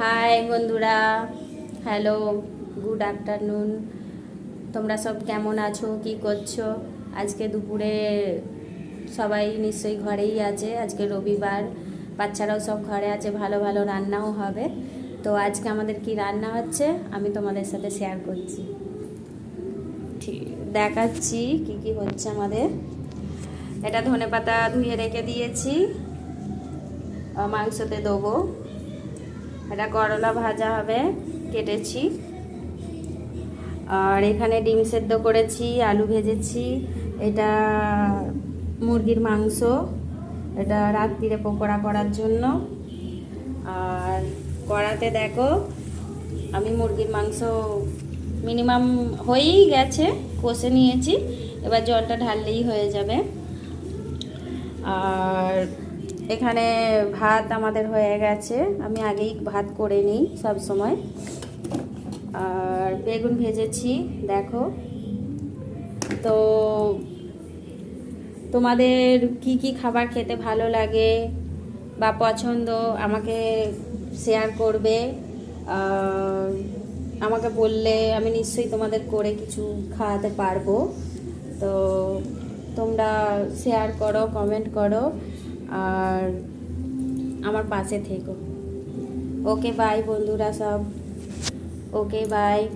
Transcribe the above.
High বন্ধুরা। Hello good afternoon তোমরা সব কেমন আছো? কি করছ? আজকে দুপুরে সবাই নিশ্চয়ই ঘরেই আছে। আজকে রবিবার। বাচ্চারাও সব ঘরে আছে। ভালো ভালো রান্নাও হবে। তো আজকে আমাদের কি রান্না হচ্ছে? আমি তোমাদের সাথে শেয়ার করছি। ঠিক, দেখাচ্ছি কি কি হচ্ছে আমাদের। এটা ধনে পাতা ধুয়ে রেখে দিয়েছি। মাংসতে দেবো। এটা করলা ভাজা হবে, কেটেছি। আর এখানে ডিম সেদ্ধ করেছি, আলু ভেজেছি, এটা মুরগির মাংস, এটা রাত্রিরে পকোড়া করার জন্য। আর কড়াতে দেখো, আমি মুরগির মাংস মিনিমাম হয়েই গেছে, কষে নিয়েছি, এবার জলটা ঢাললেই হয়ে যাবে। আর এখানে ভাত আমাদের হয়ে গেছে। আমি আগেই ভাত করে নিই সব সময়। আর বেগুন ভেজেছি, দেখো। তো তোমাদের কি কি খাবার খেতে ভালো লাগে বা পছন্দ আমাকে শেয়ার করবে। আমাকে বললে আমি নিশ্চয়ই তোমাদের করে কিছু খাওয়াতে পারব। তো তোমরা শেয়ার করো কমেন্ট করো। আর আমার পাশে থেকো। ওকে বাই বন্ধুরা সব। Okay bye